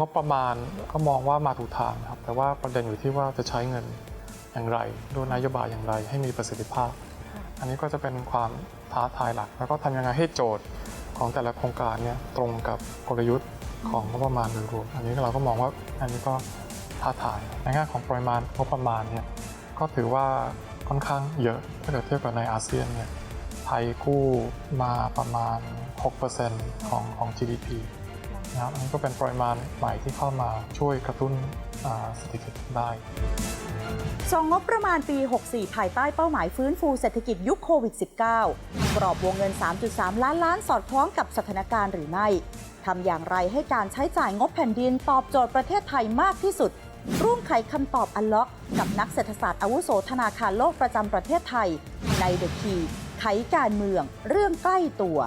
งบประมาณก็มองว่ามาถูกทางครับ แต่ว่าประเด็นอยู่ที่ว่าจะใช้เงินอย่างไรด้วยนโยบายอย่างไรให้มีประสิทธิภาพ อันนี้ก็จะเป็นความท้าทายหลัก แล้วก็ทำยังไงให้โจทย์ของแต่ละโครงการเนี่ยตรงกับกลยุทธ์ของงบประมาณโดยรวม อันนี้เราก็มองว่าอันนี้ก็ท้าทายในแง่ของปริมาณงบประมาณเนี่ยก็ถือว่าค่อนข้างเยอะถ้าเกิดเทียบกับในอาเซียนเนี่ยไทยกู้มาประมาณ 6%ของของ GDP นะครับอันนี้ก็เป็นปริมาณใหม่ที่เข้ามาช่วยกระตุ้นเศรษฐกิจได้ส่งงบประมาณปี 64 ภายใต้เป้าหมายฟื้นฟูเศรษฐกิจยุคโควิด -19 กรอบวงเงิน 3.3 ล้านล้านสอดคล้องกับสถานการณ์หรือไม่ ทำอย่างไรให้การใช้จ่ายงบแผ่นดินตอบโจทย์ประเทศไทยมากที่สุด ร่วมไขคำตอบอันล็อก กับนักเศรษฐศาสตร์อาวุโสธนาคารโลกประจำประเทศไทย ในเดอะคีไขการเมือง เรื่องใกล้ตัว